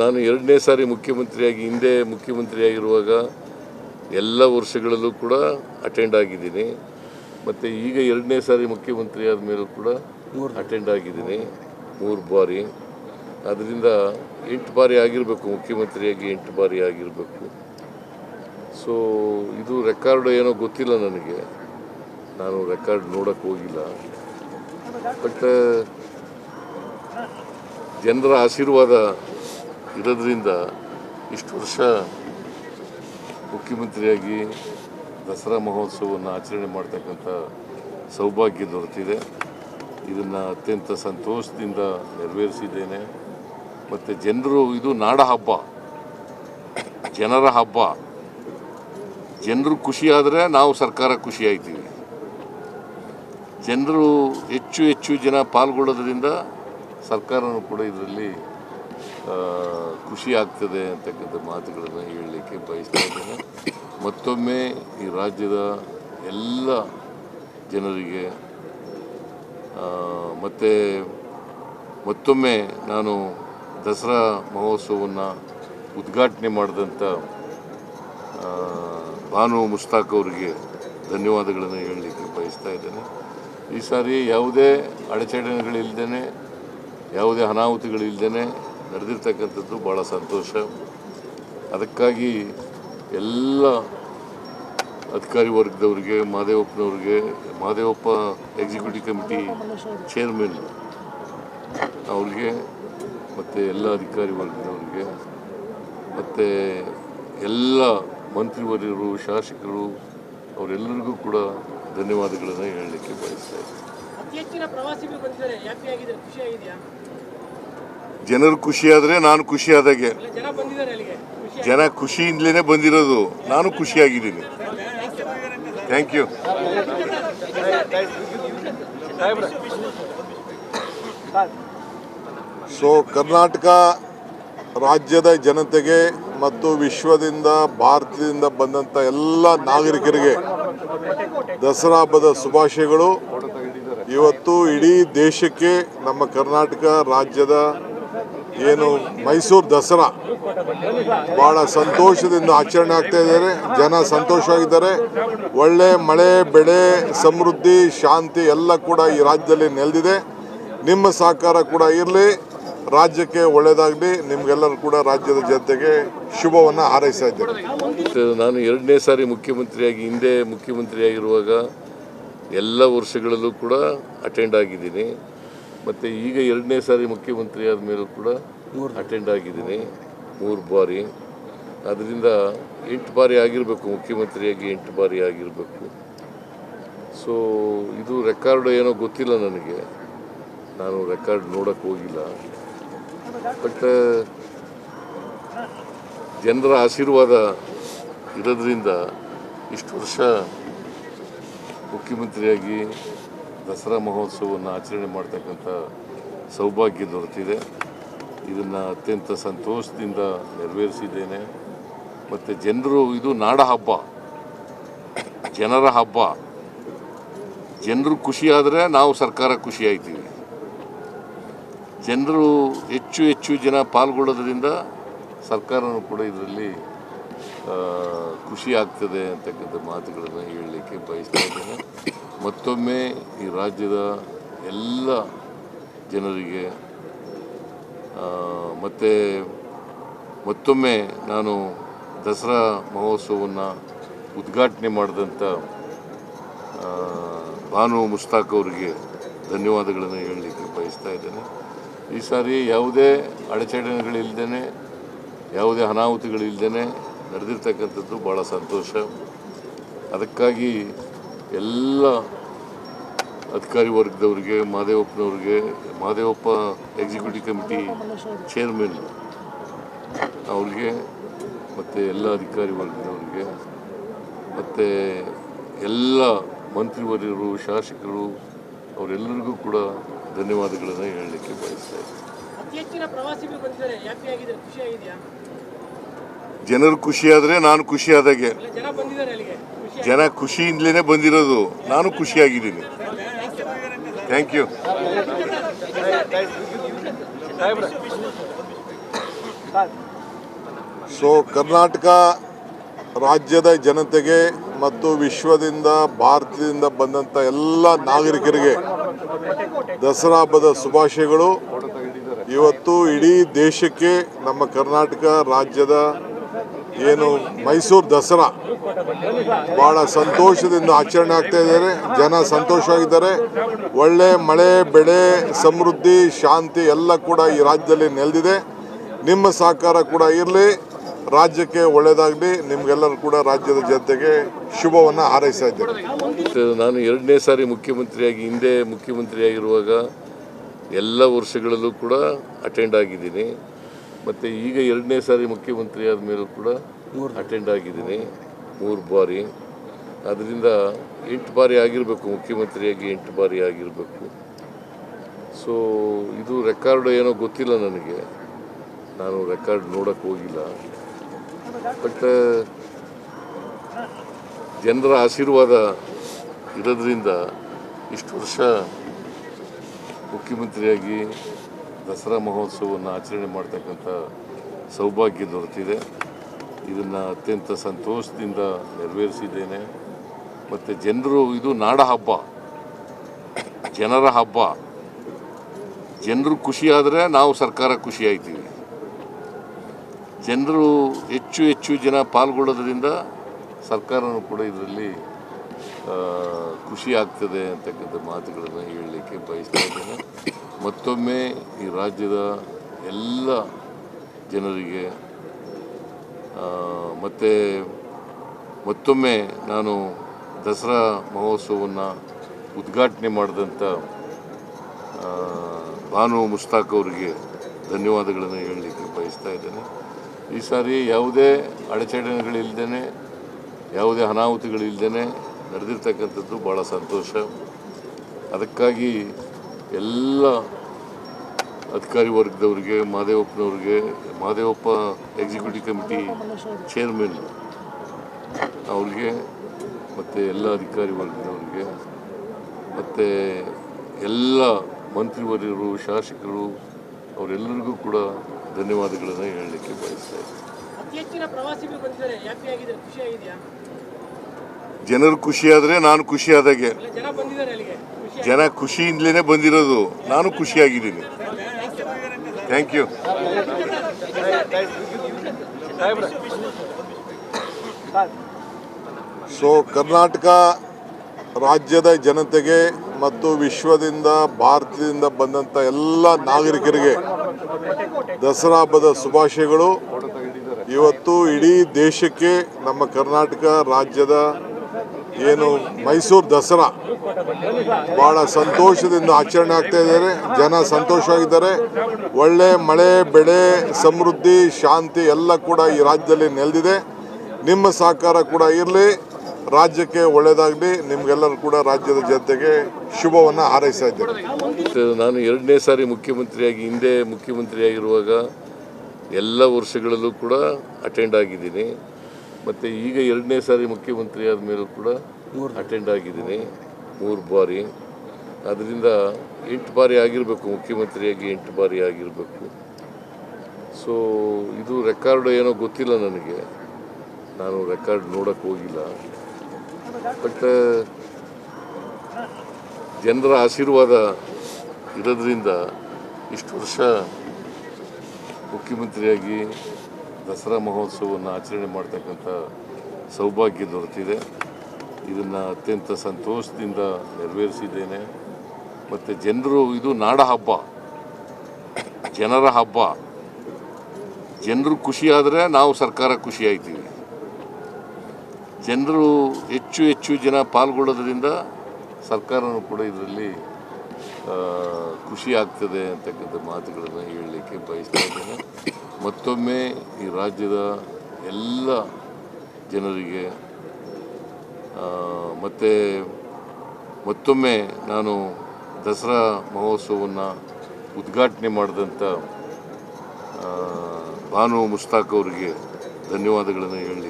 ನಾನು ಎರಡನೇ ಸಾರಿ ಮುಖ್ಯಮಂತ್ರಿಯಾಗಿ ಹಿಂದೆ ಮುಖ್ಯಮಂತ್ರಿಯಾಗಿರುವಾಗ ಎಲ್ಲ ವರ್ಷಗಳಲ್ಲೂ ಕೂಡ ಅಟೆಂಡ್ ಆಗಿದ್ದೀನಿ. ಮತ್ತು ಈಗ ಎರಡನೇ ಸಾರಿ ಮುಖ್ಯಮಂತ್ರಿ ಆದ ಮೇಲೂ ಕೂಡ ಅಟೆಂಡ್ ಆಗಿದ್ದೀನಿ. ಮೂರು ಬಾರಿ. ಅದರಿಂದ ಎಂಟು ಬಾರಿ ಆಗಿರಬೇಕು ಮುಖ್ಯಮಂತ್ರಿಯಾಗಿ ಎಂಟು ಬಾರಿ ಆಗಿರಬೇಕು. ಸೊ ಇದು ರೆಕಾರ್ಡ್ ಏನೋ ಗೊತ್ತಿಲ್ಲ ನನಗೆ. ನಾನು ರೆಕಾರ್ಡ್ ನೋಡೋಕ್ಕೆ ಹೋಗಿಲ್ಲ. ಬಟ್ ಜನರ ಆಶೀರ್ವಾದ ಇರೋದ್ರಿಂದ ಇಷ್ಟು ವರ್ಷ ಮುಖ್ಯಮಂತ್ರಿಯಾಗಿ ದಸರಾ ಮಹೋತ್ಸವವನ್ನು ಆಚರಣೆ ಮಾಡ್ತಕ್ಕಂಥ ಸೌಭಾಗ್ಯ ದೊರೆತಿದೆ. ಇದನ್ನು ಅತ್ಯಂತ ಸಂತೋಷದಿಂದ ನೆರವೇರಿಸಿದ್ದೇನೆ. ಮತ್ತು ಜನರು, ಇದು ನಾಡ ಹಬ್ಬ. ಜನರ ಹಬ್ಬ. ಜನರು ಖುಷಿಯಾದರೆ ನಾವು ಸರ್ಕಾರ ಖುಷಿಯಾಗ್ತೀವಿ ಜನರು ಹೆಚ್ಚು ಹೆಚ್ಚು ಜನ ಪಾಲ್ಗೊಳ್ಳೋದ್ರಿಂದ ಸರ್ಕಾರನೂ ಕೂಡ ಇದರಲ್ಲಿ ಖುಷಿ ಆಗ್ತದೆ ಅಂತಕ್ಕಂಥ ಮಾತುಗಳನ್ನು ಹೇಳಲಿಕ್ಕೆ ಬಯಸ್ತಾ ಇದ್ದೇನೆ. ಮತ್ತೊಮ್ಮೆ ಈ ರಾಜ್ಯದ ಎಲ್ಲ ಜನರಿಗೆ ಮತ್ತು ಮತ್ತೆ ಮತ್ತೊಮ್ಮೆ ನಾನು ದಸರಾ ಮಹೋತ್ಸವವನ್ನು ಉದ್ಘಾಟನೆ ಮಾಡಿದಂಥ ಭಾನು ಮುಸ್ತಾಕ್ ಅವರಿಗೆ ಧನ್ಯವಾದಗಳನ್ನು ಹೇಳಲಿಕ್ಕೆ ಬಯಸ್ತಾ ಇದ್ದೇನೆ. ಈ ಸಾರಿ ಯಾವುದೇ ಅಡಚಣೆಗಳಿಲ್ಲದೇ ಯಾವುದೇ ಅನಾಹುತಗಳಿಲ್ಲದೇ ನಡೆದಿರ್ತಕ್ಕಂಥದ್ದು ಭಾಳ ಸಂತೋಷ. ಅದಕ್ಕಾಗಿ ಎಲ್ಲ ಅಧಿಕಾರಿ ವರ್ಗದವ್ರಿಗೆ, ಮಹದೇವಪ್ಪನವ್ರಿಗೆ, ಮಹದೇವಪ್ಪ ಎಕ್ಸಿಕ್ಯೂಟಿವ್ ಕಮಿಟಿ ಚೇರ್ಮನ್ ಅವ್ರಿಗೆ, ಮತ್ತು ಎಲ್ಲ ಅಧಿಕಾರಿ ವರ್ಗದವ್ರಿಗೆ, ಮತ್ತು ಎಲ್ಲ ಮಂತ್ರಿವರ್ಯರು, ಶಾಸಕರು, ಅವರೆಲ್ಲರಿಗೂ ಕೂಡ ಧನ್ಯವಾದಗಳನ್ನು ಹೇಳಲಿಕ್ಕೆ ಬಯಸ್ತಾ ಇದ್ದೀನಿ. ಜನರು ಖುಷಿಯಾದರೆ ನಾನು ಖುಷಿಯಾದಾಗೆ ಆದಾಗೆ. ಜನ ಖುಷಿ ಖುಷಿಯಿಂದಲೇ ಬಂದಿರೋದು. ನಾನು ಖುಷಿಯಾಗಿದ್ದೀನಿ. ಥ್ಯಾಂಕ್ ಯು ಸೊ ಕರ್ನಾಟಕ ರಾಜ್ಯದ ಜನತೆಗೆ ಮತ್ತು ವಿಶ್ವದಿಂದ ಭಾರತದಿಂದ ಬಂದಂಥ ಎಲ್ಲ ನಾಗರಿಕರಿಗೆ ದಸರಾ ಹಬ್ಬದ ಶುಭಾಶಯಗಳು. ಇವತ್ತು ಇಡೀ ದೇಶಕ್ಕೆ ನಮ್ಮ ಕರ್ನಾಟಕ ರಾಜ್ಯದ ಏನು ಮೈಸೂರು ದಸರಾ. ಬಹಳ ಸಂತೋಷದಿಂದ ಆಚರಣೆ ಆಗ್ತಾ ಇದ್ದಾರೆ. ಜನ ಸಂತೋಷವಾಗಿದ್ದಾರೆ. ಒಳ್ಳೆ ಮಳೆ, ಬೆಳೆ, ಸಮೃದ್ಧಿ, ಶಾಂತಿ ಎಲ್ಲ ಕೂಡ ಈ ರಾಜ್ಯದಲ್ಲಿ ನೆಲೆದಿದೆ. ನಿಮ್ಮ ಸಹಕಾರ ಕೂಡ ಇರಲಿ. ರಾಜ್ಯಕ್ಕೆ ಒಳ್ಳೆಯದಾಗಲಿ. ನಿಮಗೆಲ್ಲರೂ ಕೂಡ ರಾಜ್ಯದ ಜನತೆಗೆ ಶುಭವನ್ನು ಹಾರೈಸ್ತಾ ಇದ್ದೇನೆ. ನಾನು ಎರಡನೇ ಸಾರಿ ಮುಖ್ಯಮಂತ್ರಿಯಾಗಿ, ಹಿಂದೆ ಮುಖ್ಯಮಂತ್ರಿಯಾಗಿರುವಾಗ ಎಲ್ಲ ವರ್ಷಗಳಲ್ಲೂ ಕೂಡ ಅಟೆಂಡ್ ಆಗಿದ್ದೀನಿ. ಮತ್ತು ಈಗ ಎರಡನೇ ಸಾರಿ ಮುಖ್ಯಮಂತ್ರಿ ಆದ ಮೇಲೂ ಕೂಡ ಅಟೆಂಡ್ ಆಗಿದ್ದೀನಿ. ಮೂರು ಬಾರಿ. ಅದರಿಂದ ಎಂಟು ಬಾರಿ ಆಗಿರಬೇಕು ಮುಖ್ಯಮಂತ್ರಿಯಾಗಿ ಎಂಟು ಬಾರಿ ಆಗಿರಬೇಕು. ಸೊ ಇದು ರೆಕಾರ್ಡ್ ಏನೋ ಗೊತ್ತಿಲ್ಲ ನನಗೆ. ನಾನು ರೆಕಾರ್ಡ್ ನೋಡೋಕ್ಕೆ ಹೋಗಿಲ್ಲ. ಬಟ್ ಜನರ ಆಶೀರ್ವಾದ ಇರೋದ್ರಿಂದ ಇಷ್ಟು ವರ್ಷ ಮುಖ್ಯಮಂತ್ರಿಯಾಗಿ ದಸರಾ ಮಹೋತ್ಸವವನ್ನು ಆಚರಣೆ ಮಾಡ್ತಕ್ಕಂಥ ಸೌಭಾಗ್ಯ ದೊರೆತಿದೆ. ಇದನ್ನು ಅತ್ಯಂತ ಸಂತೋಷದಿಂದ ನೆರವೇರಿಸಿದ್ದೇನೆ. ಮತ್ತು ಜನರು, ಇದು ನಾಡ ಹಬ್ಬ. ಜನರ ಹಬ್ಬ. ಜನರು ಖುಷಿಯಾದರೆ ನಾವು ಸರ್ಕಾರ ಖುಷಿಯಾಗ್ತೀವಿ ಜನರು ಹೆಚ್ಚು ಹೆಚ್ಚು ಜನ ಪಾಲ್ಗೊಳ್ಳೋದ್ರಿಂದ ಸರ್ಕಾರನೂ ಕೂಡ ಇದರಲ್ಲಿ ಖುಷಿ ಆಗ್ತದೆ ಅಂತಕ್ಕಂಥ ಮಾತುಗಳನ್ನು ಹೇಳಲಿಕ್ಕೆ ಬಯಸ್ತಾ ಇದ್ದೇನೆ. ಮತ್ತೊಮ್ಮೆ ಈ ರಾಜ್ಯದ ಎಲ್ಲ ಜನರಿಗೆ ಮತ್ತು ಮತ್ತೆ ಮತ್ತೊಮ್ಮೆ ನಾನು ದಸರಾ ಮಹೋತ್ಸವವನ್ನು ಉದ್ಘಾಟನೆ ಮಾಡಿದಂಥ ಭಾನು ಮುಸ್ತಾಕ್ ಅವರಿಗೆ ಧನ್ಯವಾದಗಳನ್ನು ಹೇಳಲಿಕ್ಕೆ ಬಯಸ್ತಾ ಇದ್ದೇನೆ. ಈ ಸಾರಿ ಯಾವುದೇ ಅಡಚಣೆಗಳಿಲ್ಲದೇ ಯಾವುದೇ ಅನಾಹುತಗಳಿಲ್ಲದೇ ನಡೆದಿರ್ತಕ್ಕಂಥದ್ದು ಭಾಳ ಸಂತೋಷ. ಅದಕ್ಕಾಗಿ ಎಲ್ಲ ಅಧಿಕಾರಿ ವರ್ಗದವ್ರಿಗೆ ಮಹದೇವಪ್ಪನವ್ರಿಗೆ ಮಹದೇವಪ್ಪ ಎಕ್ಸಿಕ್ಯೂಟಿವ್ ಕಮಿಟಿ ಚೇರ್ಮನ್ ಅವ್ರಿಗೆ, ಮತ್ತು ಎಲ್ಲ ಅಧಿಕಾರಿ ವರ್ಗದವ್ರಿಗೆ, ಮತ್ತು ಎಲ್ಲ ಮಂತ್ರಿವರ್ಯರು, ಶಾಸಕರು, ಅವರೆಲ್ಲರಿಗೂ ಕೂಡ ಧನ್ಯವಾದಗಳನ್ನು ಹೇಳಲಿಕ್ಕೆ ಬಯಸ್ತಾ ಇದ್ದೀನಿ. ಜನರು ಖುಷಿಯಾದರೆ ನಾನು ಖುಷಿಯಾದಾಗೆ ಆದಾಗೆ. ಜನ ಖುಷಿ ಖುಷಿಯಿಂದಲೇ ಬಂದಿರೋದು. ನಾನು ಖುಷಿಯಾಗಿದ್ದೀನಿ. ಥ್ಯಾಂಕ್ ಯು ಸೊ ಕರ್ನಾಟಕ ರಾಜ್ಯದ ಜನತೆಗೆ ಮತ್ತು ವಿಶ್ವದಿಂದ ಭಾರತದಿಂದ ಬಂದಂಥ ಎಲ್ಲ ನಾಗರಿಕರಿಗೆ ದಸರಾ ಹಬ್ಬದ ಶುಭಾಶಯಗಳು. ಇವತ್ತು ಇಡೀ ದೇಶಕ್ಕೆ ನಮ್ಮ ಕರ್ನಾಟಕ ರಾಜ್ಯದ ಏನು ಮೈಸೂರು ದಸರಾ. ಬಹಳ ಸಂತೋಷದಿಂದ ಆಚರಣೆ ಆಗ್ತಾ ಇದ್ದಾರೆ. ಜನ ಸಂತೋಷವಾಗಿದ್ದಾರೆ. ಒಳ್ಳೆ ಮಳೆ, ಬೆಳೆ, ಸಮೃದ್ಧಿ, ಶಾಂತಿ ಎಲ್ಲ ಕೂಡ ಈ ರಾಜ್ಯದಲ್ಲಿ ನೆಲೆದಿದೆ. ನಿಮ್ಮ ಸಹಕಾರ ಕೂಡ ಇರಲಿ. ರಾಜ್ಯಕ್ಕೆ ಒಳ್ಳೆಯದಾಗಲಿ. ನಿಮಗೆಲ್ಲರೂ ಕೂಡ ರಾಜ್ಯದ ಜನತೆಗೆ ಶುಭವನ್ನು ಹಾರೈಸ್ತಾ ಇದ್ದೇನೆ. ನಾನು ಎರಡನೇ ಸಾರಿ ಮುಖ್ಯಮಂತ್ರಿಯಾಗಿ, ಹಿಂದೆ ಮುಖ್ಯಮಂತ್ರಿಯಾಗಿರುವಾಗ ಎಲ್ಲ ವರ್ಷಗಳಲ್ಲೂ ಕೂಡ ಅಟೆಂಡ್ ಆಗಿದ್ದೀನಿ. ಮತ್ತು ಈಗ ಎರಡನೇ ಸಾರಿ ಮುಖ್ಯಮಂತ್ರಿ ಆದ ಮೇಲೂ ಕೂಡ ಅಟೆಂಡ್ ಆಗಿದ್ದೀನಿ. ಮೂರು ಬಾರಿ. ಅದರಿಂದ ಎಂಟು ಬಾರಿ ಆಗಿರಬೇಕು ಮುಖ್ಯಮಂತ್ರಿಯಾಗಿ ಎಂಟು ಬಾರಿ ಆಗಿರಬೇಕು. ಸೊ ಇದು ರೆಕಾರ್ಡ್ ಏನೋ ಗೊತ್ತಿಲ್ಲ ನನಗೆ. ನಾನು ರೆಕಾರ್ಡ್ ನೋಡೋಕ್ಕೆ ಹೋಗಿಲ್ಲ. ಬಟ್ ಜನರ ಆಶೀರ್ವಾದ ಇರೋದ್ರಿಂದ ಇಷ್ಟು ವರ್ಷ ಮುಖ್ಯಮಂತ್ರಿಯಾಗಿ ದಸರಾ ಮಹೋತ್ಸವವನ್ನು ಆಚರಣೆ ಮಾಡ್ತಕ್ಕಂಥ ಸೌಭಾಗ್ಯ ದೊರೆತಿದೆ. ಇದನ್ನು ಅತ್ಯಂತ ಸಂತೋಷದಿಂದ ನೆರವೇರಿಸಿದ್ದೇನೆ. ಮತ್ತು ಜನರು, ಇದು ನಾಡ ಹಬ್ಬ. ಜನರ ಹಬ್ಬ. ಜನರು ಖುಷಿಯಾದರೆ ನಾವು ಸರ್ಕಾರ ಖುಷಿಯಾಯ್ತೀವಿ ಜನರು ಹೆಚ್ಚು ಹೆಚ್ಚು ಜನ ಪಾಲ್ಗೊಳ್ಳೋದ್ರಿಂದ ಸರ್ಕಾರನೂ ಕೂಡ ಇದರಲ್ಲಿ ಖುಷಿ ಆಗ್ತದೆ ಅಂತಕ್ಕಂಥ ಮಾತುಗಳನ್ನು ಹೇಳಲಿಕ್ಕೆ ಬಯಸ್ತಾ ಇದ್ದೇನೆ. ಮತ್ತೊಮ್ಮೆ ಈ ರಾಜ್ಯದ ಎಲ್ಲ ಜನರಿಗೆ ಮತ್ತು ಮತ್ತೆ ಮತ್ತೊಮ್ಮೆ ನಾನು ದಸರಾ ಮಹೋತ್ಸವವನ್ನು ಉದ್ಘಾಟನೆ ಮಾಡಿದಂಥ ಭಾನು ಮುಸ್ತಾಕ್ ಅವರಿಗೆ ಧನ್ಯವಾದಗಳನ್ನು ಹೇಳಲಿಕ್ಕೆ ಬಯಸ್ತಾ ಇದ್ದೇನೆ. ಈ ಸಾರಿ ಯಾವುದೇ ಅಡಚಣೆಗಳಿಲ್ಲದೇ ಯಾವುದೇ ಅನಾಹುತಗಳಿಲ್ಲದೇ ನಡೆದಿರ್ತಕ್ಕಂಥದ್ದು ಭಾಳ ಸಂತೋಷ. ಅದಕ್ಕಾಗಿ ಎಲ್ಲ ಅಧಿಕಾರಿ ವರ್ಗದವ್ರಿಗೆ ಮಹದೇವಪ್ಪನವ್ರಿಗೆ ಮಹದೇವಪ್ಪ ಎಕ್ಸಿಕ್ಯೂಟಿವ್ ಕಮಿಟಿ ಚೇರ್ಮನ್ ಅವ್ರಿಗೆ ಮತ್ತು ಎಲ್ಲ ಅಧಿಕಾರಿ ವರ್ಗದವ್ರಿಗೆ ಮತ್ತು ಎಲ್ಲ ಮಂತ್ರಿವರ್ಯರು ಶಾಸಕರು ಅವರೆಲ್ಲರಿಗೂ ಕೂಡ ಧನ್ಯವಾದಗಳನ್ನು ಹೇಳಲಿಕ್ಕೆ ಬಯಸ್ತಾ ಇದ್ದೀನಿ. ಜನರು ಖುಷಿಯಾದರೆ ನಾನು ಖುಷಿಯಾದಾಗೆ ಜನ ಖುಷಿ ಜನ ಖುಷಿಯಿಂದಲೇ ಬಂದಿರೋದು. ನಾನು ಖುಷಿಯಾಗಿದ್ದೀನಿ. ಥ್ಯಾಂಕ್ ಯು ಸೊ ಕರ್ನಾಟಕ ರಾಜ್ಯದ ಜನತೆಗೆ ಮತ್ತು ವಿಶ್ವದಿಂದ, ಭಾರತದಿಂದ ಬಂದಂಥ ಎಲ್ಲ ನಾಗರಿಕರಿಗೆ ದಸರಾ ಹಬ್ಬದ ಶುಭಾಶಯಗಳು. ಇವತ್ತು ಇಡೀ ದೇಶಕ್ಕೆ ನಮ್ಮ ಕರ್ನಾಟಕ ರಾಜ್ಯದ ಏನು ಮೈಸೂರು ದಸರಾ. ಬಹಳ ಸಂತೋಷದಿಂದ ಆಚರಣೆ ಆಗ್ತಾ ಇದ್ದಾರೆ. ಜನ ಸಂತೋಷವಾಗಿದ್ದಾರೆ. ಒಳ್ಳೆ ಮಳೆ, ಬೆಳೆ, ಸಮೃದ್ಧಿ, ಶಾಂತಿ ಎಲ್ಲ ಕೂಡ ಈ ರಾಜ್ಯದಲ್ಲಿ ನೆಲೆದಿದೆ. ನಿಮ್ಮ ಸಹಕಾರ ಕೂಡ ಇರಲಿ. ರಾಜ್ಯಕ್ಕೆ ಒಳ್ಳೆಯದಾಗಲಿ. ನಿಮಗೆಲ್ಲರೂ ಕೂಡ ರಾಜ್ಯದ ಜನತೆಗೆ ಶುಭವನ್ನು ಹಾರೈಸ್ತಾ ಇದ್ದೇನೆ. ನಾನು ಎರಡನೇ ಸಾರಿ ಮುಖ್ಯಮಂತ್ರಿಯಾಗಿ, ಹಿಂದೆ ಮುಖ್ಯಮಂತ್ರಿಯಾಗಿರುವಾಗ ಎಲ್ಲ ವರ್ಷಗಳಲ್ಲೂ ಕೂಡ ಅಟೆಂಡ್ ಆಗಿದ್ದೀನಿ. ಮತ್ತು ಈಗ ಎರಡನೇ ಸಾರಿ ಮುಖ್ಯಮಂತ್ರಿ ಆದ ಮೇಲೂ ಕೂಡ ಅಟೆಂಡ್ ಆಗಿದ್ದೀನಿ. ಮೂರು ಬಾರಿ. ಅದರಿಂದ ಎಂಟು ಬಾರಿ ಆಗಿರಬೇಕು ಮುಖ್ಯಮಂತ್ರಿಯಾಗಿ ಎಂಟು ಬಾರಿ ಆಗಿರಬೇಕು. ಸೊ ಇದು ರೆಕಾರ್ಡ್ ಏನೋ ಗೊತ್ತಿಲ್ಲ ನನಗೆ. ನಾನು ರೆಕಾರ್ಡ್ ನೋಡೋಕ್ಕೆ ಹೋಗಿಲ್ಲ. ಬಟ್ ಜನರ ಆಶೀರ್ವಾದ ಇರೋದ್ರಿಂದ ಇಷ್ಟು ವರ್ಷ ಮುಖ್ಯಮಂತ್ರಿಯಾಗಿ ದಸರಾ ಮಹೋತ್ಸವವನ್ನು ಆಚರಣೆ ಮಾಡ್ತಕ್ಕಂಥ ಸೌಭಾಗ್ಯ ದೊರೆತಿದೆ. ಇದನ್ನು ಅತ್ಯಂತ ಸಂತೋಷದಿಂದ ನೆರವೇರಿಸಿದ್ದೇನೆ. ಮತ್ತು ಜನರು, ಇದು ನಾಡ ಹಬ್ಬ. ಜನರ ಹಬ್ಬ. ಜನರು ಖುಷಿಯಾದರೆ ನಾವು ಸರ್ಕಾರ ಖುಷಿಯಾಗ್ತೀವಿ ಜನರು ಹೆಚ್ಚು ಹೆಚ್ಚು ಜನ ಪಾಲ್ಗೊಳ್ಳೋದ್ರಿಂದ ಸರ್ಕಾರನೂ ಕೂಡ ಇದರಲ್ಲಿ ಖುಷಿ ಆಗ್ತದೆ ಅಂತಕ್ಕಂಥ ಮಾತುಗಳನ್ನು ಹೇಳಲಿಕ್ಕೆ ಬಯಸ್ತಾ ಇದ್ದೇನೆ. ಮತ್ತೊಮ್ಮೆ ಈ ರಾಜ್ಯದ ಎಲ್ಲ ಜನರಿಗೆ ಮತ್ತು ಮತ್ತೆ ಮತ್ತೊಮ್ಮೆ ನಾನು ದಸರಾ ಮಹೋತ್ಸವವನ್ನು ಉದ್ಘಾಟನೆ ಮಾಡಿದಂಥ ಭಾನು ಮುಸ್ತಾಕ್ ಅವರಿಗೆ ಧನ್ಯವಾದಗಳನ್ನು ಹೇಳಲಿಕ್ಕೆ